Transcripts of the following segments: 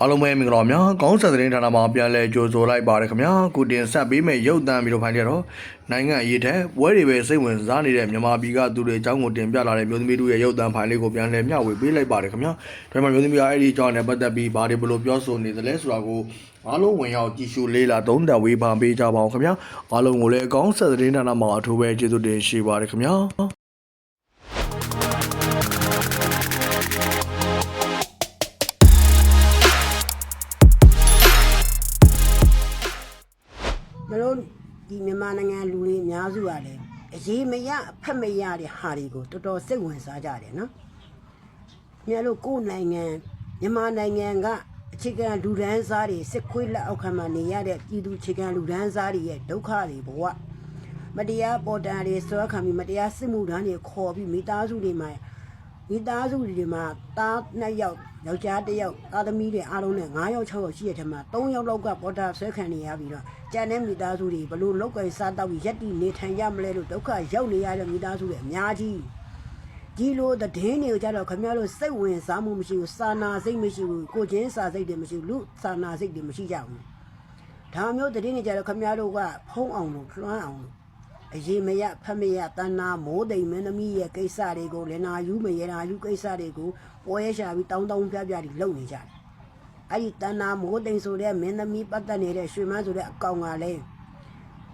အားလုံးပဲမင်္ဂလာပါများကောင်းဆက်သတင်းဌာနမှာပြန်လည်ကြိုဆိုလိုက်ပါရခင်ဗျာခုတင်ဆက်ပေးမယ့်ရုပ်သံဗီဒီယိုဖိုင်တွေတော့နိုင်ငံအရေးထက်ဝဲတွေပဲစိတ်ဝင်စားနေတဲ့မြန်မာပြည်ကသူတွေအကြောင်းကိုတင်ပြလာတဲ့မျိုးသမီးတို့ရဲ့ရုပ်သံဖိုင်လေးကိုပြန်လည်မျှဝေပေးလိုက်ပါရခင်ဗျာဒါမှမျိုးသမီးကအဲ့ဒီအကြောင်းနဲ့ပတ်သက်ပြီးဘာတွေဘယ်လိုပြောဆိုနေသလဲဆိုတာကိုအားလုံးဝင်ရောက်ကြည့်ရှုလေးလာသုံးသပ်ဝေဖန်ပေးကြပါအောင်ခင်ဗျာအားလုံးကိုလည်းကောင်းဆက်သတင်းဌာနမှာအထူးပဲကျေးဇူးတင်ရှိပါရခင်ဗျာ မြန်မာနိုင်ငံလူတွေအများစုကလည်းအရေးမရအဖက်မရတဲ့ဟာတွေကိုတော်တော်စိတ်ဝင်စားကြတယ်နော်။မြတ်လို့ကိုယ်နိုင်ငံမြန်မာနိုင်ငံကအခြေခံလူဒန်းစားတွေစစ်ခွေးလက်အောက်ခံမှာနေရတဲ့ပြည်သူအခြေခံလူဒန်းစားတွေရဲ့ဒုက္ခတွေဘဝမတရားပေါ်တာတွေဆွဲခံပြီးမတရားစစ်မှုထမ်းတွေခေါ်ပြီးမိသားစုတွေမှာ မိသားစုတွေမှာသားနှစ်ယောက်ယောက်ျားတစ်ယောက်သားသမီးတွေအားလုံးနဲ့9ယောက်6ယောက်ရှိတဲ့ထက်မှာ3ယောက်လောက်ကပေါ်တာဆွဲခံနေရပြီးတော့ကြံတဲ့မိသားစုတွေဘလို့လောက်ကင်စားတော့ပြီးရက်တီနေထိုင်ရမလဲလို့ဒုက္ခရောက်နေရတဲ့မိသားစုတွေအများကြီးဒီလိုသတင်းတွေကိုကြတော့ခင်ဗျားတို့စိတ်ဝင်စားမှုမရှိဘူးစာနာစိတ်မရှိဘူးကိုချင်းစာစိတ်တွေမရှိဘူးလူစာနာစိတ်တွေမရှိကြဘူးဒါမျိုးသတင်းတွေကြတော့ခင်ဗျားတို့ကဖုံးအောင်လို့လွှမ်းအောင်လို့ အရေးမရဖတ်မရတဏ္နာမိုးတိမ်မင်းသမီးရဲ့ကိစ္စတွေကိုလည်းနာယူမရနာယူကိစ္စတွေကိုပွဲရှာပြီးတောင်းတောင်းပြပြပြီးလုပ်နေကြတယ်။အဲ့ဒီတဏ္နာမိုးတိမ်ဆိုတဲ့မင်းသမီးပတ်သက်နေတဲ့ရွှေမန်းဆိုတဲ့အကောင်ကလည်း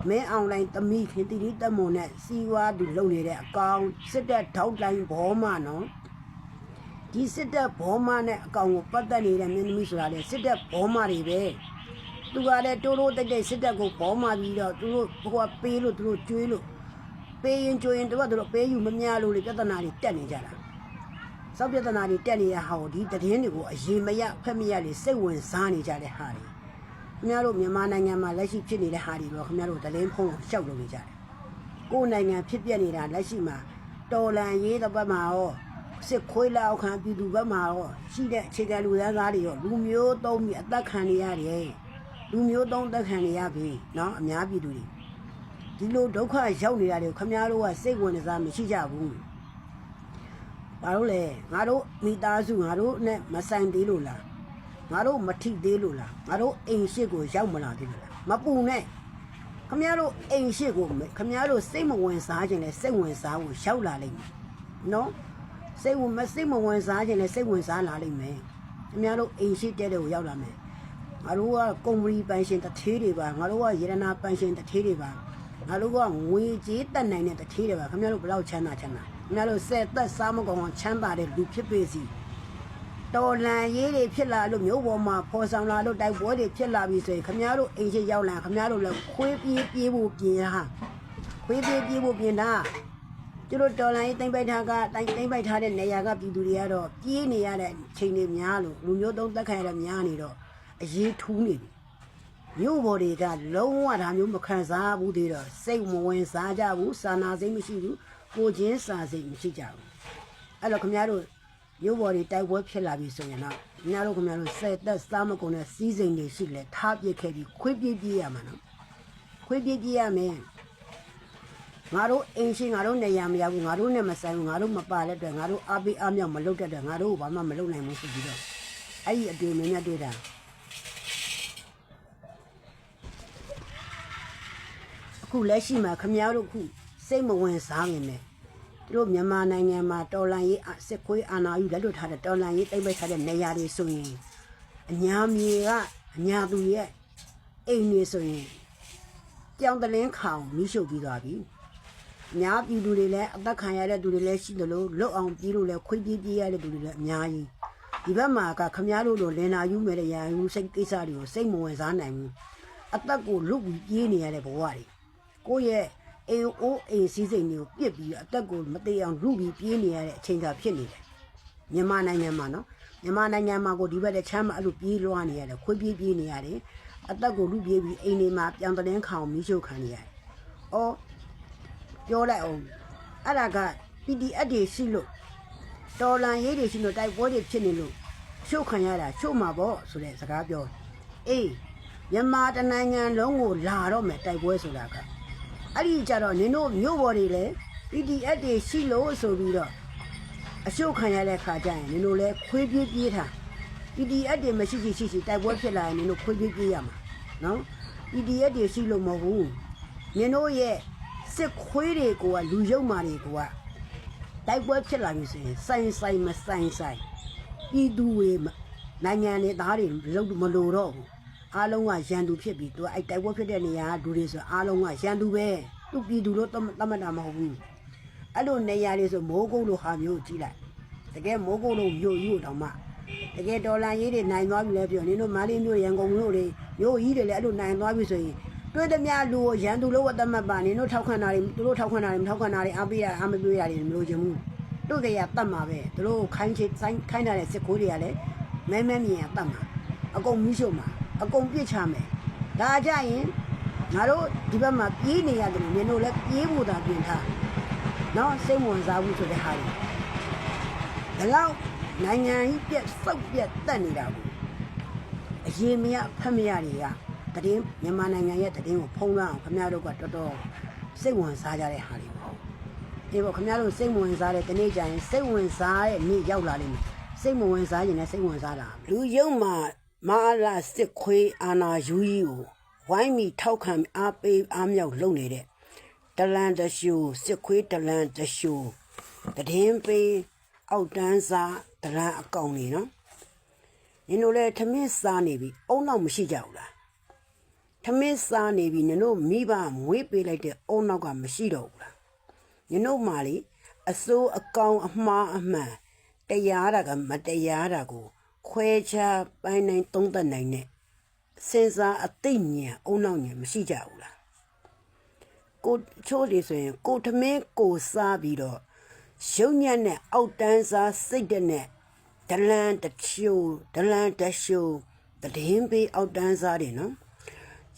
မင်းအွန်လိုင်းသမီးခင်တီတီတက်မွန်နဲ့စီဝါသူလုပ်နေတဲ့အကောင်စစ်တပ်ထောက်တိုင်းဘောမနော်ဒီစစ်တပ်ဘောမနဲ့အကောင်ကိုပတ်သက်နေတဲ့မင်းသမီးဆိုတာလေစစ်တပ်ဘောမတွေပဲ။ သူကလည်းတိုးတိုးတိတ်တိတ်စစ်တပ်ကိုပေါ်မာပြီးတော့သူတို့ဘိုကပေးလို့သူတို့ကျွေးလို့ပေးရင်ကျွေးရင်တို့ကတို့ပေးယူမများလို့လေပြဿနာတွေတက်နေကြတာစောက်ပြဿနာတွေတက်နေတဲ့ဟာကိုဒီတည်င်းတွေကိုအရင်မရဖက်မရလေစိတ်ဝင်စားနေကြတဲ့ဟာတွေခင်ဗျားတို့မြန်မာနိုင်ငံမှာလက်ရှိဖြစ်နေတဲ့ဟာတွေတော့ခင်ဗျားတို့တည်င်းဖုံးအောင်ရှောက်လုပ်နေကြတယ်ကိုယ်နိုင်ငံဖြစ်ပျက်နေတာလက်ရှိမှာတော်လန်ရေးတဲ့ဘက်မှာရောစစ်ခွေးလောက်ခံပြည်သူဘက်မှာရောရှိတဲ့အခြေခံလူသားသားတွေရောလူမျိုးသုံးပြီးအသက်ခံနေရတယ် လူမျိုးသုံးတက်ခံနေရပြီเนาะအများပြည်သူတွေဒီလိုဒုက္ခရောက်နေတာတွေကိုခမများတို့ကစိတ်ဝင်စားမရှိကြဘူးဘာလို့လဲငါတို့မိသားစုငါတို့နဲ့မဆိုင်သေးလို့လားငါတို့မထိသေးလို့လားငါတို့အိမ်ရှိကိုရောက်မလာသေးလို့လားမပူနဲ့ခမများတို့အိမ်ရှိကိုခမများတို့စိတ်မဝင်စားခြင်းနဲ့စိတ်ဝင်စားဖို့ရောက်လာလိမ့်မယ်เนาะစိတ်ဝင်မစိတ်မဝင်စားခြင်းနဲ့စိတ်ဝင်စားလာလိမ့်မယ်ခမများတို့အိမ်ရှိတဲ့တဲ့ကိုရောက်လာမယ် ငါတို့ကကုမ္ပဏီပန်ရှင်တထေးတွေပါငါတို့ကယေရနာပန်ရှင်တထေးတွေပါငါတို့ကငွေကြေးတက်နိုင်တဲ့တထေးတွေပါခင်ဗျားတို့ဘယ်လောက်ချမ်းသာချမ်းသာခင်ဗျားတို့စက်သက်စားမကုန်အောင်ချမ်းသာတဲ့လူဖြစ်ပေစီတော်လန်ရေးတွေဖြစ်လာလို့မျိုးပေါ်မှာပေါ်ဆောင်လာလို့တိုက်ပွဲတွေဖြစ်လာပြီဆိုရင်ခင်ဗျားတို့အိမ်ရှိရောက်လာခင်ဗျားတို့လည်းခွေးပြေးပြေးဖို့ပြင်ဟာခွေးပြေးပြေးဖို့ပြင်တာကျတို့တော်လန်ရေးတိမ့်ပိုက်ထားကတိုင်တိမ့်ပိုက်ထားတဲ့နေရာကပြည်သူတွေကတော့ပြေးနေရတဲ့ချိန်တွေများလို့လူမျိုးသုံးတက်ခံရတဲ့များနေတော့ အရေးထူးနေပြီမြို့ပေါ်တွေကလုံးဝဒါမျိုးမခံစားဘူးသေးတော့စိတ်မဝင်စားကြဘူးစာနာစိတ်မရှိဘူးကိုချင်းစာစိတ်မရှိကြဘူးအဲ့တော့ခင်ဗျားတို့မြို့ပေါ်တွေတိုက်ပွဲဖြစ်လာပြီဆိုရင်တော့ခင်ဗျားတို့ခင်ဗျားတို့စက်သက်စားမကုန်တဲ့စီးစိမ်တွေရှိလဲထားပစ်ခဲ့ပြီးခွေးပြေးပြေးရမှာနော်ခွေးပြေးပြေးရမယ်ငါတို့အင်းရှိငါတို့နေရာမရဘူးငါတို့နဲ့မဆိုင်ဘူးငါတို့မပါတဲ့အတွက်ငါတို့အားပေးအားမြောက်မလုပ်တဲ့အတွက်ငါတို့ဘာမှမလုပ်နိုင်ဘူးဆိုပြီးတော့အဲ့ဒီအတွေ့အမြင်နဲ့တွေ့တာ ခုလက်ရှိမှာခမည်းတော်ခုစိတ်မဝင်စားနေတယ်သူတို့မြန်မာနိုင်ငံမှာတော်လန်ရေးအစစ်ခွေးအာဏာယူလက်လွတ်ထားတဲ့တော်လန်ရေးတိမ့်ပိတ်ထားတဲ့နေရာတွေဆိုရင်အညာမြေကအညာသူရဲ့အိမ်တွေဆိုရင်ကြောင်တလင်းခေါင်မိရှုပ်ပြီးသွားပြီအများပြည်သူတွေလည်းအသက်ခံရတဲ့သူတွေလည်းရှိတယ်လို့လွတ်အောင်ပြေးလို့လည်းခွေးပြေးပြေးရတဲ့သူတွေလည်းအများကြီးဒီဘက်မှာကခမည်းတော်တို့လင်နာယူမဲ့တဲ့ရာယူစိတ်ကိစ္စတွေကိုစိတ်မဝင်စားနိုင်ဘူးအသက်ကိုလွတ်ပြီးပြေးနေရတဲ့ဘဝတွေ ကိုယ့်ရဲ့အိမ်အိုးအိမ်စည်းစိမ်တွေကိုပြစ်ပြီးအသက်ကိုမသေးအောင်လူပြီးပြေးနေရတဲ့အချိန်သာဖြစ်နေတယ်မြန်မာနိုင်ငံမှာနော်မြန်မာနိုင်ငံမှာကိုဒီဘက်တဲ့ချမ်းမအဲ့လိုပြေးလွှားနေရတယ်ခွေးပြေးပြေးနေရတယ်အသက်ကိုလူပြေးပြီးအိမ်တွေမှာပြောင်တဲ့ခေါင်မီးရှို့ခံနေရတယ်။အော်ပြောလိုက်အောင်အဲ့ဒါက PDF တွေရှိလို့တော်လန်ရေးတွေရှိလို့တိုက်ပွဲတွေဖြစ်နေလို့ရှို့ခံရတာရှို့မှာပေါ့ဆိုတဲ့စကားပြောအေးမြန်မာတနိုင်ငံလုံးကိုလာတော့မယ်တိုက်ပွဲဆိုတာက အဲ့ဒီကြတော့နင်တို့မြို့ပေါ်တွေလည်း PDF တွေရှိလို့ဆိုပြီးတော့အရှုပ်ခံရတဲ့ခါကျရင်နင်တို့လည်းခွေးပြေးပြေးထား PDF တွေမရှိရှိရှိရှိတိုက်ပွဲဖြစ်လာရင်နင်တို့ခွေးပြေးပြေးရမှာနော် PDF တွေရှိလို့မဟုတ်ဘူးနင်တို့ရဲ့စစ်ခွေးတွေကလူယုံမာတွေကတိုက်ပွဲဖြစ်လာပြီဆိုရင်ဆိုင်ဆိုင်မဆိုင်ဆိုင်ပြည်သူတွေနိုင်ငံတွေသားတွေလုံးမလို့တော့ဘူး အားလုံးကရန်သူဖြစ်ပြီးသူအဲ့တိုက်ပွဲဖြစ်တဲ့နေရာကလူတွေဆိုအားလုံးကရန်သူပဲသူပြည်သူတို့တမတာမဟုတ်ဘူးအဲ့လိုနေရာတွေဆိုမိုးကုတ်လိုဟာမျိုးကြီးလိုက်တကယ်မိုးကုတ်လိုမြို့ကြီးကိုတောင်မှတကယ်ဒေါ်လာရေးတွေနိုင်သွားပြီလဲပြောနင်တို့မာလီမျိုးရန်ကုန်မျိုးတွေမျိုးကြီးတွေလည်းအဲ့လိုနိုင်သွားပြီဆိုရင်တွေ့သမျှလူကိုရန်သူလို့ဝတ်သတ်မှတ်ပါနင်တို့ထောက်ခံတာတွေသူတို့ထောက်ခံတာတွေမထောက်ခံတာတွေအားပေးရအားမပေးရတွေမလို့ချင်ဘူးတို့ကရတတ်မှာပဲသူတို့ခိုင်းချဆိုင်ခိုင်းတာတဲ့စစ်ခိုးတွေကလည်းမဲမဲမြင်ရတတ်မှာအကုန်မီးရှို့မှာ အကုန်ပြစ်ချမယ်ဒါကြရင်ငါတို့ဒီဘက်မှာပြေးနေရတယ်နင်တို့လည်းပြေးဖို့သာပြင်ထားနော်စိတ်ဝင်စားဘူးဆိုတဲ့ဟာတွေဒါတော့နိုင်ငံကြီးပြက်စောက်ပြက်တက်နေတာကိုအရင်မရဖက်မရတွေကတည်င်းမြန်မာနိုင်ငံရဲ့တည်င်းကိုဖုံးလွှမ်းအောင်ခင်ဗျားတို့ကတော်တော်စိတ်ဝင်စားကြတဲ့ဟာတွေပေါ့ဒီပေါ့ခင်ဗျားတို့စိတ်ဝင်စားတဲ့ဒီနေ့ကျရင်စိတ်ဝင်စားတဲ့နေ့ရောက်လာလိမ့်မယ်စိတ်မဝင်စားရင်လည်းစိတ်ဝင်စားတာလူယုံမှာ မာလာစစ်ခွေးအာနာယူကြီးကိုဝိုင်းမီထောက်ခံအားပေးအားမြောက်လုပ်နေတဲ့တလန်တရှူစစ်ခွေးတလန်တရှူတည်င်းပေးအောက်တန်းစားတလန်အကောင်နေနော်နင်တို့လည်းထမင်းစားနေပြီအုံနောက်မရှိကြဘူးလားထမင်းစားနေပြီနင်တို့မိဘမွေးပေးလိုက်တဲ့အုံနောက်ကမရှိတော့ဘူးလားနင်တို့မှလေအစိုးအကောင်အမှားအမှန်တရားတာကမတရားတာကို ခွဲခြားပိုင်းနိုင်သုံးသပ်နိုင်တဲ့စဉ်းစားအသိဉာဏ်အုံနောက်ဉာဏ်မရှိကြဘူးလားကိုချိုးလေးဆိုရင်ကိုထမင်းကိုစားပြီးတော့ရုံညံ့နဲ့အောက်တန်းစားစိတ်တဲ့နဲ့ဒလန်တချို့ဒလန်တရှို့တည်င်းပေးအောက်တန်းစားတယ်နော်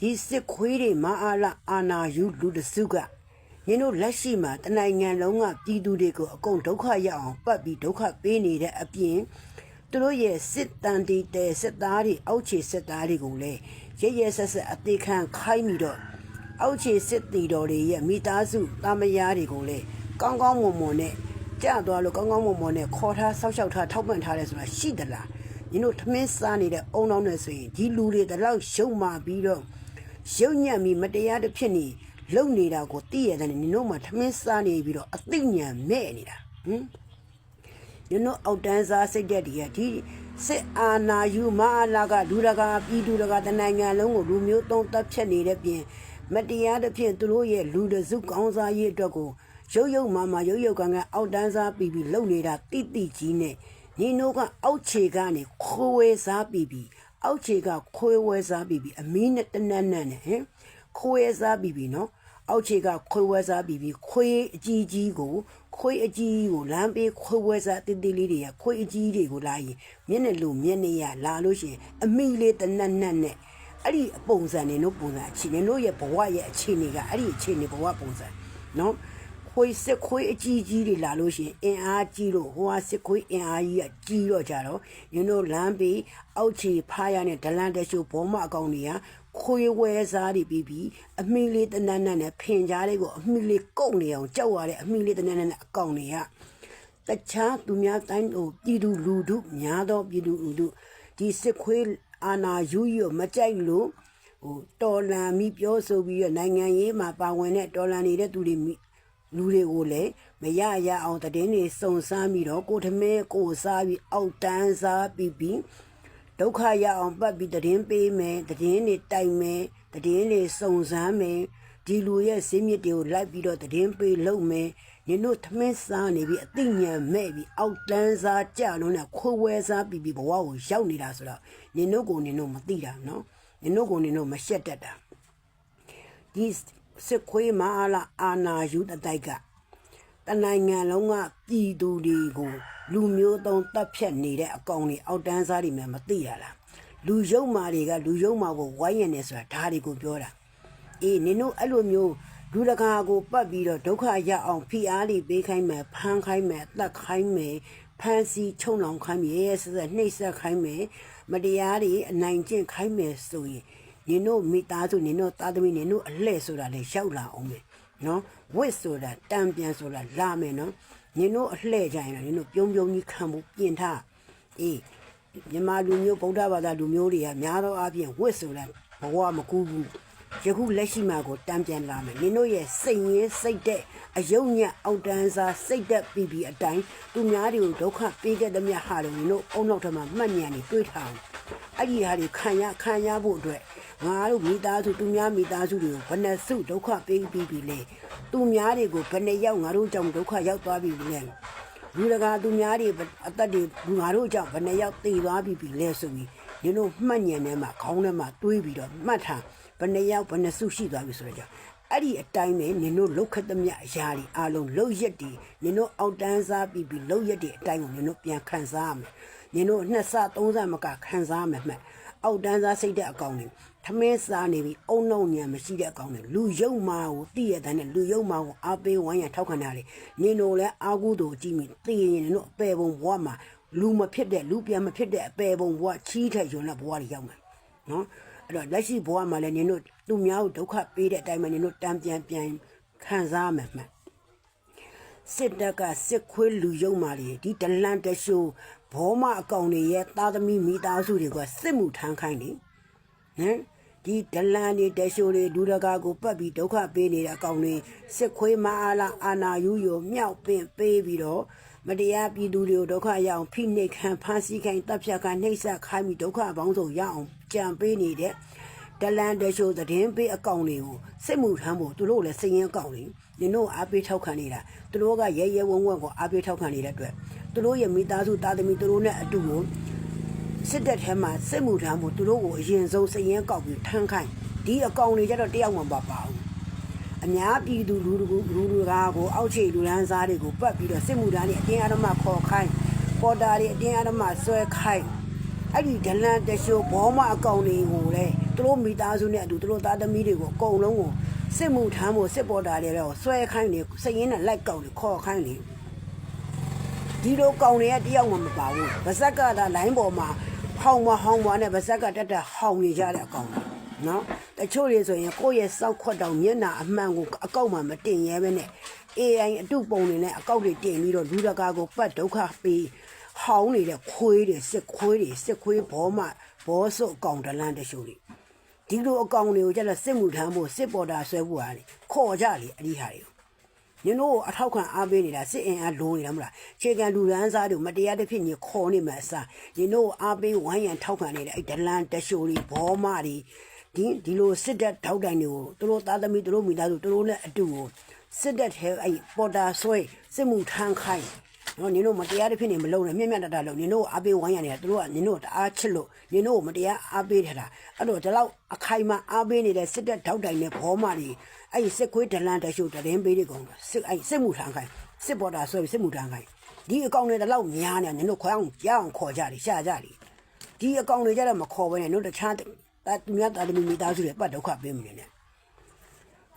ဒီစစ်ခွေးတွေမအားလာအာနာယူလူတစုကနင်တို့လက်ရှိမှာတနိုင်ငံလုံးကပြည်သူတွေကိုအကုန်ဒုက္ခရောက်အောင်ပတ်ပြီးဒုက္ခပေးနေတဲ့အပြင် သူတို့ရဲ့စစ်တန်တီတဲစစ်သားတွေအောက်ခြေစစ်သားတွေကိုလည်းရရဆက်ဆက်အသေးခံခိုင်းပြီးတော့အောက်ခြေစစ်တီတော်တွေရဲ့မိသားစုတာမယားတွေကိုလည်းကောင်းကောင်းမွန်မွန်နဲ့ကြသွားလို့ကောင်းကောင်းမွန်မွန်နဲ့ခေါ်ထားဆောက်ရှောက်ထားထောက်ပံ့ထားတယ်ဆိုတာရှိသလားညီတို့ထမင်းစားနေတဲ့အုံနောက်နဲ့ဆိုရင်ဒီလူတွေတလောက်ရှုံမာပြီးတော့ရုံညံ့ပြီးမတရားတစ်ဖြစ်နေလုံနေတာကိုသိရတယ်ညီတို့မှထမင်းစားနေပြီးတော့အသိဉာဏ်မဲ့နေတာဟင် you know အောက်တန်းစားစိတ်တက်တည်းကဒီစစ်အာဏာယူမအားလာကလူတကာပြည်သူတကာတနိုင်ငံလုံးကိုလူမျိုးသုံးတပ်ဖြတ်နေတဲ့ပြင်မတရားတဲ့ဖြင့်သူတို့ရဲ့လူတစုကောင်းစားရေးအတွက်ကိုရုပ်ရုပ်မာမာရုပ်ရုပ်ကန်ကန်အောက်တန်းစားပြီးပြီးလုံနေတာတိတိကြီးနဲ့ညီနိုးကအောက်ခြေကနေခိုးဝဲစားပြီးပြီးအောက်ခြေကခွေးဝဲစားပြီးပြီးအမီးနဲ့တနက်နက်နဲ့ဟင်ခွေးဝဲစားပြီးပြီးနော် အောက်ခြေကခွေးဝဲစားပြီးပြီးခွေးအကြီးကြီးကိုခွေးအကြီးကိုလမ်းပေးခွေးဝဲစားတင်းတင်းလေးတွေကခွေးအကြီးတွေကိုလာရင်မျက်နှာလူမျက်နှာရလာလို့ရှိရင်အမိလေးတနက်နက်နဲ့အဲ့ဒီအပုံစံနေတို့ပုံစံအခြေအနေတို့ရဲ့ဘဝရဲ့အခြေအနေကအဲ့ဒီအခြေအနေဘဝပုံစံနော်ခွေးစစ်ခွေးအကြီးကြီးတွေလာလို့ရှိရင်အင်အားကြီးလို့ဟိုဟာစစ်ခွေးအင်အားကြီးကကြီးတော့ကြတော့ညတို့လမ်းပေးအောက်ခြေဖားရတဲ့ဒလန်တရှုဘောမအကောင်တွေက ခွေးဝဲစားတွေပြီးပြီးအမီလေးတနန်းနဲ့ဖင်ကြားလေးကိုအမီလေးကုတ်နေအောင်ကြောက်ရတဲ့အမီလေးတနန်းနဲ့အကောင်တွေကတခြားသူများတိုင်းဟိုပြည်သူလူထုများသောပြည်သူလူထုဒီစစ်ခွေးအာနာယူရမကြိုက်လို့ဟိုတော်လန်မိပြောဆိုပြီးတော့နိုင်ငံရေးမှာပါဝင်တဲ့တော်လန်နေတဲ့သူတွေမိလူတွေကိုလည်းမရရအောင်တည်င်းတွေစုံစမ်းပြီးတော့ကိုထမဲကိုစားပြီးအောက်တန်းစားပြီးပြီး ဒုက္ခရအောင်ပတ်ပြီးတည်င်းပေးမယ်တည်င်းတွေတိုင်မယ်တည်င်းတွေစုံစမ်းမယ်ဒီလူရဲ့စင်းမြစ်တွေကိုလိုက်ပြီးတော့တည်င်းပေးလုပ်မယ်နင်တို့ထမင်းစားနေပြီးအသိဉာဏ်မဲ့ပြီးအောက်တန်းစားကြလုံးနဲ့ခိုးဝဲစားပြီးပြီးဘဝကိုရောက်နေတာဆိုတော့နင်တို့ကိုနင်တို့မသိတာနော်နင်တို့ကိုနင်တို့မရှက်တတ်တာဒီစစ်ခွေးမအားလာအာနာယူတတိုက်က တနိုင်ငံလုံးကပြည်သူတွေကိုလူမျိုးသုံးတပ်ဖြတ်နေတဲ့အကောင်တွေအောက်တန်းစားတွေမှမသိရလားလူယုံမာတွေကလူယုံမာကိုဝိုင်းရနေဆိုတာဒါတွေကိုပြောတာအေးနင်တို့အဲ့လိုမျိုးလူတကာကိုပတ်ပြီးတော့ဒုက္ခရအောင်ဖိအားတွေပေးခိုင်းမယ်ဖမ်းခိုင်းမယ်တတ်ခိုင်းမယ်ဖမ်းဆီးချုံလောင်ခိုင်းမယ်ရဲရဲဆက်ဆက်နှိပ်စက်ခိုင်းမယ်မတရားတွေအနိုင်ကျင့်ခိုင်းမယ်ဆိုရင်နင်တို့မိသားစုနင်တို့သားသမီးနင်တို့အလှဲ့ဆိုတာလေရောက်လာအောင်မယ် နော်ဝစ်ဆိုတာတံပြန်ဆိုတာလာမယ်နော်နင်တို့အလှဲ့ကြရင်တော့နင်တို့ပြုံးပြုံးကြီးခံဖို့ပြင်ထားအေးမြန်မာလူမျိုးဗုဒ္ဓဘာသာလူမျိုးတွေကများသောအားဖြင့်ဝစ်ဆိုတဲ့ဘဝမကူဘူးယခုလက်ရှိမှာကိုတမ်းပြန်လာမယ်နင်တို့ရဲ့စိတ်ရင်းစိတ်တဲ့အယုံညံ့အောက်တန်းစားစိတ်သက်ပြီးပြီးအတိုင်းသူများတွေကိုဒုက္ခပေးခဲ့တဲ့မြတ်ဟာတွေနင်တို့အုံနောက်ထမှာမှတ်ဉာဏ်တွေတွေးထားအောင် အဲ့ဒီဟာတွေခံရခံရဖို့အတွက်ငါတို့မိသားစုသူများမိသားစုတွေကိုဘယ်နှစုဒုက္ခပေးပြီးပြီလဲသူများတွေကိုဘယ်နှယောက်ငါတို့ကြောင့်ဒုက္ခရောက်သွားပြီလဲလူတကာသူများတွေအသက်တွေလူငါတို့ကြောင့်ဘယ်နှစ်ယောက်တည်သွားပြီပြီလဲဆိုပြီးနင်တို့မှတ်ညံထဲမှာခေါင်းထဲမှာတွေးပြီးတော့မှတ်ထားဘယ်နှစ်ယောက်ဘယ်နှစ်စုရှိသွားပြီဆိုတော့ကြောင့်အဲ့ဒီအတိုင်းပဲနင်တို့လုတ်ခတ်သမျှအရာတွေအလုံးလုတ်ရက်တွေနင်တို့အောက်တန်းစားပြီးပြီးလုတ်ရက်တွေအတိုင်းကိုနင်တို့ပြန်ခံစားရမယ် နင်တို့နှစ်ဆသုံးဆမကခံစားရမယ်မှတ်အောက်တန်းစားစိတ်တဲ့အကောင်တွေထမင်းစားနေပြီးအုံနှုံညံမရှိတဲ့အကောင်တွေလူယုံမာကိုတည့်ရတဲ့နဲ့လူယုံမာကိုအားပေးဝမ်းရံထောက်ခံတာလေနင်တို့လည်းအာကုသိုလ်ကြည့်မိသိရင်နင်တို့အပေပုံဘဝမှာလူမဖြစ်တဲ့လူပြန်မဖြစ်တဲ့အပေပုံဘဝချီးထက်ယွန်းတဲ့ဘဝတွေရောက်မယ်နော်အဲ့တော့လက်ရှိဘဝမှာလည်းနင်တို့သူများကိုဒုက္ခပေးတဲ့အတိုင်းမှာနင်တို့တန်ပြန်ပြန်ခံစားမယ်မှတ်စစ်တပ်ကစစ်ခွေးလူယုံမာတွေဒီဒလန်တရှိုး ဘောမအကောင်တွေရဲ့သားသမီးမိသားစုတွေကစစ်မှုထမ်းခိုင်းနေဟမ်ဒီဒလန်တွေတရှိုးတွေလူတကာကိုပတ်ပြီးဒုက္ခပေးနေတဲ့အကောင်တွေစစ်ခွေးမအားလားအာနာယူယိုမြောက်ပင်ပေးပြီးတော့မတရားပြည်သူတွေကိုဒုက္ခရအောင်ဖိနှိပ်ခံဖမ်းဆီးခိုင်းတပ်ဖြတ်ခံနှိပ်စက်ခိုင်းပြီးဒုက္ခပေါင်းစုံရအောင်ကြံပေးနေတဲ့ ဒလန်တရှိုးသတင်းပေးအကောင့်တွေကိုစစ်မှုထမ်းဖို့သူတို့လည်းစည်ရင်အကောင့်တွေနင်တို့အားပေးထောက်ခံနေတာသူတို့ကရဲရဲဝုံဝုံကိုအားပေးထောက်ခံနေတဲ့အတွက်သူတို့ရဲ့မိသားစုသားသမီးသူတို့နဲ့အတူကိုစစ်တပ်ထဲမှာစစ်မှုထမ်းဖို့သူတို့ကိုအရင်ဆုံးစည်ရင်အကောင့်ပြီးထမ်းခိုင်းဒီအကောင့်တွေကြတော့တယောက်မှမပါပါဘူးအများပြည်သူလူလူလူလူကားကိုအောက်ခြေလူရန်စားတွေကိုပတ်ပြီးတော့စစ်မှုထမ်းတွေအတင်းအဓမ္မခေါ်ခိုင်းပေါ်တာတွေအတင်းအဓမ္မဆွဲခိုင်းအဲ့ဒီဒလန်တရှိုးဘောမအကောင်တွေကိုလေ သူတို့မိသားစုနဲ့အတူသူတို့သားသမီးတွေကိုအကုန်လုံးကိုစစ်မှုထမ်းဖို့စစ်ပေါ်တာတွေတော့ဆွဲခိုင်းနေစရင်နဲ့လိုက်ကောက်နေခေါ်ခိုင်းနေဒီလိုကောင်တွေကတယောက်မှမပါဘူးဗဇက်ကသာလိုင်းပေါ်မှာဟောင်းမဟောင်းမနဲ့ဗဇက်ကတက်တက်ဟောင်းနေကြတဲ့အကောင်တွေနော်တချို့တွေဆိုရင်ကိုယ့်ရဲ့စောက်ခွက်တောင်မျက်နှာအမှန်ကိုအကောက်မှမတင်ရဲပဲနဲ့ AI အတုပုံတွေနဲ့အကောက်တွေတင်ပြီးတော့လူတကာကိုပတ်ဒုက္ခပေးဟောင်းနေတဲ့ခွေးတွေစစ်ခွေးတွေစစ်ခွေးဘောမဘောစုပ်အကောင်တလန်းတရှူတွေ ဒီလိုအကောင်တွေကိုကျတော့စစ်မှုထမ်းဖို့စစ်ပေါ်တာဆွဲဖို့ဟာလေခေါ်ကြလေအဒီဟာတွေကိုညတို့ကိုအထောက်ခံအားပေးနေတာစစ်အင်အားလိုနေတာမလားခြေကန်လူရန်စားတွေမတရားတစ်ဖြစ်ညခေါ်နေမှအစားညတို့ကိုအားပေးဝိုင်းရန်ထောက်ခံနေတဲ့အဲ့ဒလန်တရှူတွေဘောမတွေဒီဒီလိုစစ်တပ်ထောက်တိုင်တွေကိုသူတို့သားသမီးသူတို့မိသားစုသူတို့နဲ့အတူကိုစစ်တပ်ထဲအဲ့ပေါ်တာဆွဲစစ်မှုထမ်းခိုင်း နော်နင်တို့မတရားတစ်ဖြစ်နေမလုံးနဲ့မြင့်မြတ်တတလုံးနင်တို့အားပေးဝိုင်းရနေတာတို့ကနင်တို့တအားချစ်လို့နင်တို့မတရားအားပေးထတာအဲ့တော့ဒီလောက်အခိုင်အမာအားပေးနေတဲ့စစ်တပ်ထောက်တိုင်နဲ့ဘောမတွေအဲ့ဒီစစ်ခွေးဒလန်တရှုတရင်ပေးတွေကောင်စစ်အဲ့စစ်မှုထမ်းခိုင်းစစ်ပေါ်တာဆွဲစစ်မှုထမ်းခိုင်းဒီအကောင်တွေဒီလောက်များနေနင်တို့ခေါ်အောင်ကြောက်ခေါ်ကြတယ်ရှာကြတယ်ဒီအကောင်တွေကြတော့မခေါ်ဘဲနဲ့တို့တခြားသူများတာသမီမိသားစုတွေပတ်ဒုက္ခပေးမိနေတယ်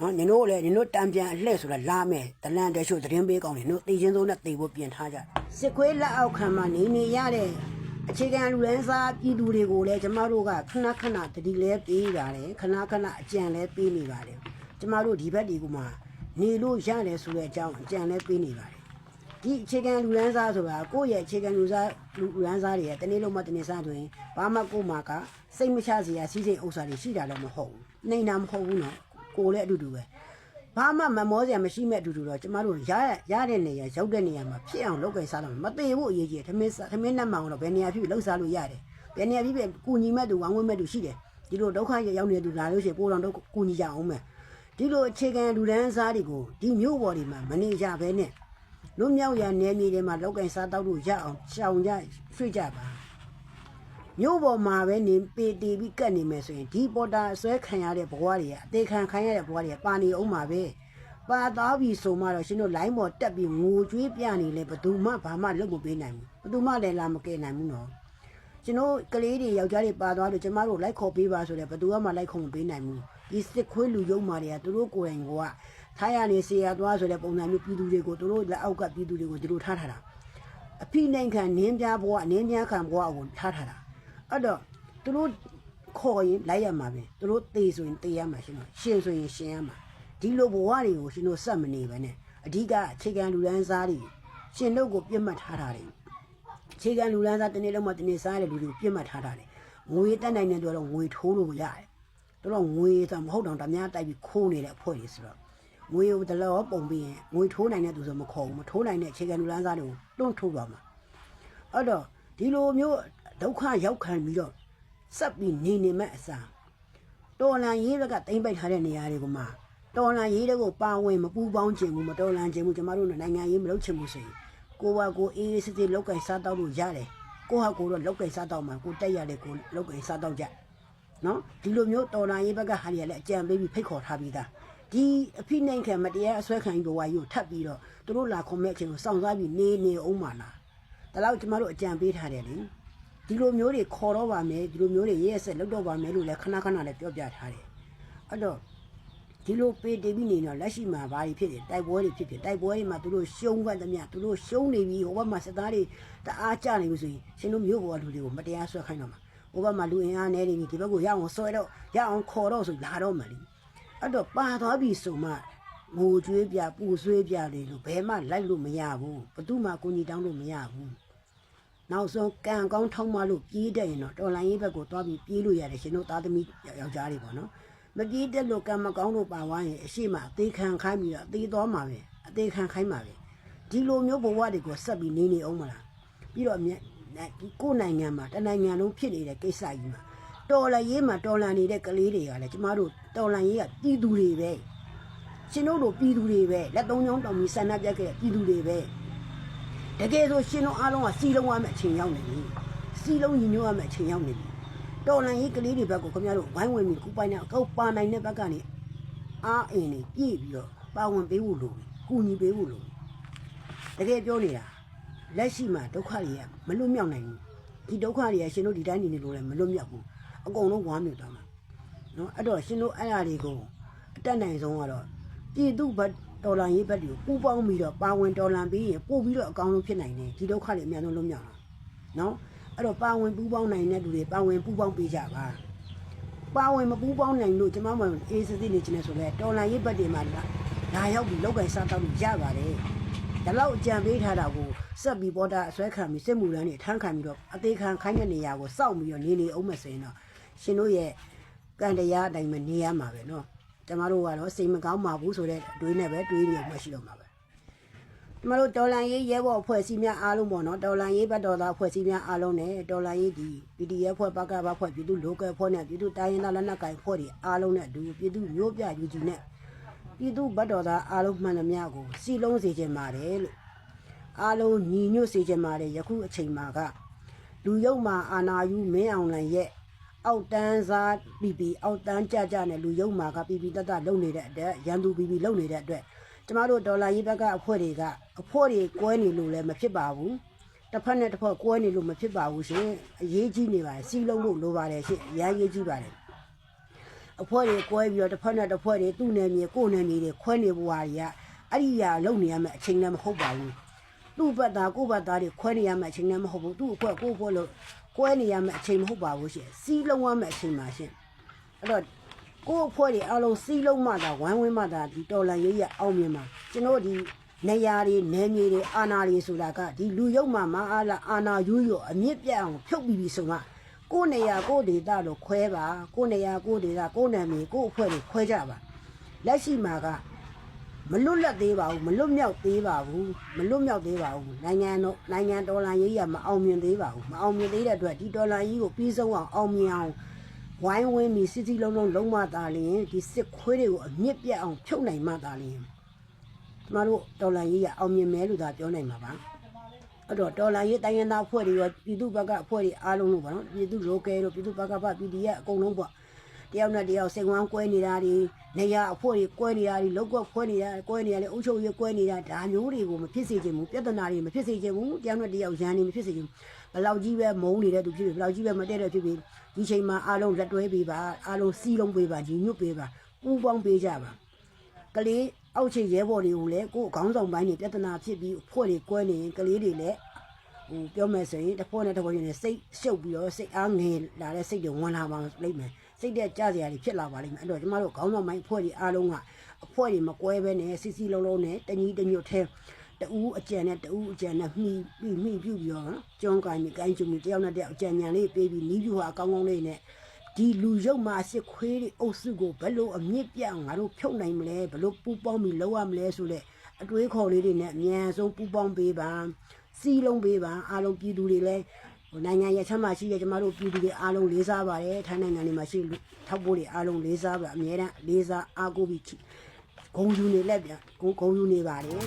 နော်နင်တို့လည်းနင်တို့တံပြန်အလှဲ့ဆိုတာလာမယ်တလန်တရှုသတင်းပေးကောင်းတယ်နင်တို့သိချင်းဆုံးနဲ့သိဖို့ပြင်ထားကြစစ်ခွေးလက်အောက်ခံမှာနေနေရတဲ့အခြေခံလူရန်စားပြည်သူတွေကိုလည်းကျမတို့ကခဏခဏတတိလဲပေးပါတယ်ခဏခဏအကြံလဲပေးနေပါတယ်ကျမတို့ဒီဘက်ဒီကမှနေလို့ရတယ်ဆိုတဲ့အကြောင်းအကြံလဲပေးနေပါတယ်ဒီအခြေခံလူရန်စားဆိုတာကိုယ့်ရဲ့အခြေခံလူစားလူရန်စားတွေရဲ့တနေ့လုံးမတနေ့စားဆိုရင်ဘာမှကိုယ်မှာကစိတ်မချစရာစီးစိမ်ဥစ္စာတွေရှိတာလည်းမဟုတ်ဘူးနေနာမဟုတ်ဘူးနော် ကိုယ်လည်းအတူတူပဲဘာမှမမောစရာမရှိမဲ့အတူတူတော့ကျမတို့ရရတဲ့နေရာရောက်တဲ့နေရာမှာဖြစ်အောင်လုပ်ကြစားတော့မသေးဘူးအရေးကြီးတယ်သမင်းစားသမင်းနဲ့မှောင်တော့ဘယ်နေရာဖြစ်လှုပ်စားလို့ရတယ်ဘယ်နေရာဖြစ်ဖြစ်ကုညီမဲ့သူဝမ်းဝဲမဲ့သူရှိတယ်ဒီလိုဒုက္ခရောက်နေတဲ့သူလာလို့ရှိရင်ပိုးတော်တော့ကုညီကြအောင်မယ်ဒီလိုအခြေခံလူဒန်းစားတွေကိုဒီမျိုးပေါ်တွေမှာမနေကြဘဲနဲ့လွတ်မြောက်ရနယ်မြေတွေမှာလောက်ကင်စားတောက်လို့ရအောင်ရှောင်ကြရွှေ့ကြပါ မြို့ပေါ်မှာပဲနေပေတီပြီးကတ်နေမယ်ဆိုရင်ဒီပေါ်တာဆွဲခံရတဲ့ဘဝတွေကအသေးခံခံရတဲ့ဘဝတွေကပါနေအောင်မှာပဲပါသားပြီဆိုမှတော့ရှင်တို့လိုင်းပေါ်တက်ပြီးငိုကြွေးပြနေလေဘသူမှဘာမှလုပ်မပေးနိုင်ဘူးဘသူမှလည်းလာမကဲနိုင်ဘူးနော်ကျွန်တော်ကလေးတွေယောက်ျားတွေပါသွားလို့ကျမတို့လိုက်ခေါ်ပေးပါဆိုတဲ့ဘသူမှလိုက်ခေါ်မပေးနိုင်ဘူးဒီစစ်ခွေးလူယုံမာတွေကသူတို့ကိုယ်တိုင်ကထားရနေစေရသွားဆိုတဲ့ပုံစံမျိုးပြည်သူတွေကိုသူတို့လက်အောက်ကပြည်သူတွေကိုသူတို့ထားထားတာအဖိနိုင်ခံနင်းပြဘဝနင်းပြခံဘဝကိုထားထားတာ အဲ့တော့သူတို့ခေါ်ရင်လိုက်ရမှာပဲသူတို့သေဆိုရင်သေရမှာရှင်တော့ရှင်ဆိုရင်ရှင်ရမှာဒီလိုဘဝတွေကိုရှင်တို့စက်မနေပဲနဲ့အဓိကအခြေခံလူဒန်းစားတွေရှင်တို့ကိုပြတ်မှတ်ထားတာတွေအခြေခံလူလန်းစားတစ်နေ့လုံးမှတစ်နေ့စားရတဲ့လူတွေကိုပြစ်မှတ်ထားတာတယ်ငွေတက်နိုင်တဲ့သူကတော့ငွေထိုးလို့ရတယ်တို့တော့ငွေဆိုမဟုတ်တော့တမများတိုက်ပြီးခိုးနေတဲ့အဖွဲ့တွေဆိုတော့ငွေကိုတလောပုံပြီးရင်ငွေထိုးနိုင်တဲ့သူဆိုမခေါ်ဘူးမထိုးနိုင်တဲ့အခြေခံလူလန်းစားတွေကိုတွန့်ထိုးသွားမှာအဲ့တော့ဒီလိုမျိုး ဒုက္ခရောက်ခံပြီးတော့စက်ပြီးနေနေမဲ့အစားတော်လန်ရေးဘက်ကတိမ့်ပိုက်ထားတဲ့နေရာတွေကမှတော်လန်ရေးတွေကိုပါဝင်မပူပေါင်းခြင်းဘူးမတော်လန်ခြင်းဘူးကျမတို့နိုင်ငံရေးမလုပ်ချင်ဘူးဆိုရင်ကိုကကိုအေးအေးစစ်စစ်လောက်ကင်စားတော့လို့ရတယ်ကိုဟာကိုတော့လောက်ကင်စားတော့မှကိုတက်ရတယ်ကိုလောက်ကင်စားတော့ကြနော်ဒီလိုမျိုးတော်လာရေးဘက်ကဟာရီကလည်းအကြံပေးပြီးဖိတ်ခေါ်ထားပြီးသားဒီအဖိနှိမ်ခံမတရားအစွဲခံပြီးဘဝကြီးကိုထပ်ပြီးတော့သူတို့လာခွန်မဲ့အချိန်ကိုစောင့်စားပြီးနေနေအောင်ပါလားဒါတော့ကျမတို့အကြံပေးထားတယ်လေ ဒီလိုမျိုးတွေခေါ်တော့ပါမယ်ဒီလိုမျိုးတွေရဲရဲဆက်လောက်တော့ပါမယ်လို့လည်းခဏခဏလည်းပြောပြထားတယ်အဲ့တော့ဒီလိုပေးတည်ပြီးနေတော့လက်ရှိမှာဘာတွေဖြစ်တယ်တိုက်ပွဲတွေဖြစ်ဖြစ်တိုက်ပွဲတွေမှာသူတို့ရှုံးခွင့်သမျှသူတို့ရှုံးနေပြီဟိုဘက်မှာစစ်သားတွေတအားကြနေပြီဆိုရင်ရှင်တို့မျိုးပေါ်ကလူတွေကိုမတရားဆွဲခိုင်းတော့မှာဟိုဘက်မှာလူအင်အားနေနေပြီဒီဘက်ကိုရအောင်ဆွဲတော့ရအောင်ခေါ်တော့ဆိုလာတော့မှလीအဲ့တော့ပါသွားပြီဆိုမှငိုကြွေးပြပူဆွေးပြတယ်လို့ဘယ်မှလိုက်လို့မရဘူးဘသူမှကိုကြီးတောင်းလို့မရဘူး နောက်ဆုံးကံကောင်းထောင်းမလို့ပြေးတဲ့ရင်တော့တော်လိုင်းရေးဘက်ကိုသွားပြီးပြေးလို့ရတယ်ရှင်တို့သားသမီးယောက်ျားတွေပေါ့နော်မပြေးတက်လို့ကံမကောင်းလို့ပါသွားရင်အရှိမအသေးခံခိုင်းပြီးတော့အသေးသွားမှာပဲအသေးခံခိုင်းမှာပဲဒီလိုမျိုးဘဝတွေကိုဆက်ပြီးနေနေအောင်မလားပြီးတော့မြတ်ဒီကိုယ်နိုင်ငံမှာတနိုင်ငံလုံးဖြစ်နေတဲ့ကိစ္စကြီးမှာတော်လရေးမှာတော်လန်နေတဲ့ကလေးတွေကလည်းကျမတို့တော်လန်ရေးကပြည်သူတွေပဲရှင်တို့လိုပြည်သူတွေပဲလက်သုံးချောင်းတောင်ပြီးဆန္ဒပြခဲ့တဲ့ပြည်သူတွေပဲ တကယ်ဆိုရှင်တို့အားလုံးကစီလုံးရမယ့်အချိန်ရောက်နေပြီစီလုံးညီညွတ်ရမယ့်အချိန်ရောက်နေပြီတော်လန်ရေးကလေးတွေဘက်ကိုခင်ဗျားတို့ဝိုင်းဝန်းပြီးကူပိုင်နဲ့အကောက်ပါနိုင်တဲ့ဘက်ကနေအားအင်းနေပြည့်ပြီးတော့ပါဝင်ပေးဖို့လိုပြီကူညီပေးဖို့လိုပြီတကယ်ပြောနေတာလက်ရှိမှာဒုက္ခတွေကမလွတ်မြောက်နိုင်ဘူးဒီဒုက္ခတွေကရှင်တို့ဒီတိုင်းနေနေလို့လည်းမလွတ်မြောက်ဘူးအကုန်လုံးဝမ်းမြေသွားမှာနော်အဲ့တော့ရှင်တို့အဲ့အရာတွေကိုအတက်နိုင်ဆုံးကတော့ပြည်သူဘက် တော်လန်ရေးဘက်တွေကိုပူပေါင်းပြီးတော့ပါဝင်တော်လန်ပြီးရင်ပို့ပြီးတော့အကောင်းဆုံးဖြစ်နိုင်တယ်ဒီဒုက္ခတွေအများဆုံးလွတ်မြောက်လာနော် အဲ့တော့ပါဝင်ပူးပေါင်းနိုင်တဲ့လူတွေပါဝင်ပူးပေါင်းပေးကြပါပါဝင်မပူးပေါင်းနိုင်လို့ကျမမအေးစစ်စစ်နေချင်တယ်ဆိုလဲတော်လန်ရေးဘက်တွေမှာလာလာရောက်ပြီးလောက်ကင်စားတော့လို့ရပါတယ်ဒါတော့အကြံပေးထားတာကိုစက်ပြီးပေါ်တာအစွဲခံပြီးစစ်မှုရန်တွေအထမ်းခံပြီးတော့အသေးခံခိုင်းတဲ့နေရာကိုစောင့်ပြီးတော့နေနေအောင်မစင်တော့ရှင်တို့ရဲ့ကံတရားအတိုင်းပဲနေရမှာပဲเนาะ ကျမတို့ကတော့စိတ်မကောင်းပါဘူးဆိုတဲ့အတွေးနဲ့ပဲတွေးနေမှရှိတော့မှာပဲကျမတို့ဒေါ်လာရေးရဲဘော်အဖွဲ့အစည်းများအားလုံးပေါ့နော်ဒေါ်လာရေးဘတ်တော်သားအဖွဲ့အစည်းများအားလုံးနဲ့ဒေါ်လာရေးဒီ PDF ဖွဲ့ပကပဖွဲ့ပြည်သူ local ဖွဲ့နဲ့ပြည်သူတိုင်းရင်းသားလက်နက်ကိုင်ဖွဲ့တွေအားလုံးနဲ့အတူပြည်သူမျိုးပြယူကြီးနဲ့ပြည်သူဘတ်တော်သားအားလုံးမှန်သမျှကိုစီလုံးစေခြင်းပါတယ်လို့အားလုံးညီညွတ်စေခြင်းပါတယ်ယခုအချိန်မှာကလူယုံမှာအာနာယူမင်းအောင်လန်ရဲ့ အောက်တန်းစားပီပီအောက်တန်းကြကြနဲ့လူယုံမှာကပီပီတတ်တလုံနေတဲ့အတွက်ရန်သူပီပီလုံနေတဲ့အတွက်ကျမတို့ဒေါ်လာရေးဘက်ကအဖွဲ့တွေကအဖွဲ့တွေကွဲနေလို့လည်းမဖြစ်ပါဘူးတစ်ဖက်နဲ့တစ်ဖက်ကွဲနေလို့မဖြစ်ပါဘူးရှင်အရေးကြီးနေပါတယ်စီလုံးလို့လိုပါတယ်ရှင်အများကြီးကြီးပါတယ်အဖွဲ့တွေကွဲပြီးတော့တစ်ဖက်နဲ့တစ်ဖွဲ့တွေသူ့နယ်မြေကိုယ့်နယ်မြေတွေခွဲနေဘွားတွေကအဲ့ဒီဟာလုံနေရမယ့်အချိန်လည်းမဟုတ်ပါဘူးသူ့ဘက်သားကိုယ့်ဘက်သားတွေခွဲနေရမယ့်အချိန်လည်းမဟုတ်ဘူးသူ့အဖွဲ့ကိုယ့်အဖွဲ့လို့ ကွဲနေရမယ့်အချိန်မဟုတ်ပါဘူးရှင်စီလုံးရမယ့်အချိန်ပါရှင်အဲ့တော့ကိုယ့်အဖွဲ့တွေအလုံးစီးလုံးမှသာဝိုင်းဝန်းမှသာဒီတော်လန်ရေးရအောင်မြင်မှာကျွန်တော်ဒီနေရာတွေနယ်မြေတွေအာနာတွေဆိုတာကဒီလူယုံမှမအားလားအာနာယူရအမြင့်ပြတ်အောင်ဖြုတ်ပြီးပြီဆိုမှကိုယ့်နေရာကိုယ့်ဒေသလို့ခွဲပါကိုယ့်နေရာကိုယ့်ဒေသကိုယ့်နာမည်ကိုယ့်အဖွဲ့တွေခွဲကြပါလက်ရှိမှာက မလွတ်လပ်သေးပါဘူးမလွတ်မြောက်သေးပါဘူးမလွတ်မြောက်သေးပါဘူးနိုင်ငံတော့နိုင်ငံတော်လန်ရေးရမအောင်မြင်သေးပါဘူးမအောင်မြင်သေးတဲ့အတွက်ဒီတော်လန်ရေးကိုပြီးဆုံးအောင်အောင်မြင်အောင်ဝိုင်းဝန်းပြီးစစ်စစ်လုံးလုံးလုံးမသားလျင်ဒီစစ်ခွေးတွေကိုအမြင့်ပြတ်အောင်ဖြုတ်နိုင်မှသာလျင်ကျမတို့တော်လန်ရေးရအောင်မြင်မဲလို့သာပြောနိုင်မှာပါအဲ့တော့တော်လန်ရေးတိုင်းရင်းသားအဖွဲ့တွေရောပြည်သူ့ဘက်ကအဖွဲ့တွေအားလုံးလို့ပါနော်ပြည်သူ့ local တို့ပြည်သူ့ဘက်ကပ PDF အကုန်လုံးပေါ့ တယောက်နဲ့တယောက်စိတ်ဝမ်းကွဲနေတာတွေနေရအဖွဲ့တွေကွဲနေတာတွေလောက်ကွက်ခွဲနေတာကွဲနေတာလေအုပ်ချုပ်ရေးကွဲနေတာဒါမျိုးတွေကိုမဖြစ်စေချင်ဘူးပြဿနာတွေမဖြစ်စေချင်ဘူးတယောက်နဲ့တယောက်ရန်နေမဖြစ်စေချင်ဘူးဘယ်လောက်ကြီးပဲမုန်းနေတဲ့သူဖြစ်ဖြစ်ဘယ်လောက်ကြီးပဲမတည့်တဲ့ဖြစ်ဖြစ်ဒီချိန်မှာအားလုံးလက်တွဲပေးပါအားလုံးစီးလုံးပေးပါညီညွတ်ပေးပါပူးပေါင်းပေးကြပါကလေးအောက်ခြေရဲဘော်တွေကိုလည်းကိုယ်ခေါင်းဆောင်ပိုင်းတွေပြဿနာဖြစ်ပြီးဖွဲ့တွေကွဲနေရင်ကလေးတွေလည်းဟိုပြောမယ်ဆိုရင်တစ်ဖွဲ့နဲ့တစ်ဖွဲ့ချင်းနဲ့စိတ်ရှုပ်ပြီးတော့စိတ်အားငယ်လာတဲ့စိတ်တွေဝင်လာပါလိမ့်မယ် စိတ်တဲ့ကြစရာတွေဖြစ်လာပါလိမ့်မယ်အဲ့တော့ကျမတို့ခေါင်းဆောင်ပိုင်းဖွဲ့တွေအားလုံးကအဖွဲ့တွေမကွဲဘဲနဲ့စီစီလုံးလုံးနဲ့တညီတညွတ်ထဲတူအကြံနဲ့တူအကြံနဲ့မှီပြီးမှီပြုပြီးတော့နော်ကျွန်းကိုင်းပြီးကိုင်းကျုံပြီးတယောက်နဲ့တယောက်အကြံဉာဏ်လေးပေးပြီးနီးပြူဟာအကောင်းကောင်းလေးနဲ့ဒီလူရုပ်မှာအစ်ခွေးတွေအုပ်စုကိုဘယ်လိုအမြင့်ပြငါတို့ဖြုတ်နိုင်မလဲဘယ်လိုပူပေါင်းပြီးလောက်ရမလဲဆိုတဲ့အတွေးခေါ်လေးတွေနဲ့အမြန်ဆုံးပူပေါင်းပေးပါစီးလုံးပေးပါအားလုံးပြည်သူတွေလည်း ဟိုနိုင်ငံရဲ့ဆမ်းမရှိတဲ့ကျမတို့ပြည်သူတွေအားလုံးလေးစားပါတယ်ထိုင်းနိုင်ငံတွေမှာရှိထောက်ပို့တွေအားလုံးလေးစားပါအများအားလေးစားအားကိုးပြီးဂုံယူနေလက်ပြန်ဂုံယူနေပါတယ်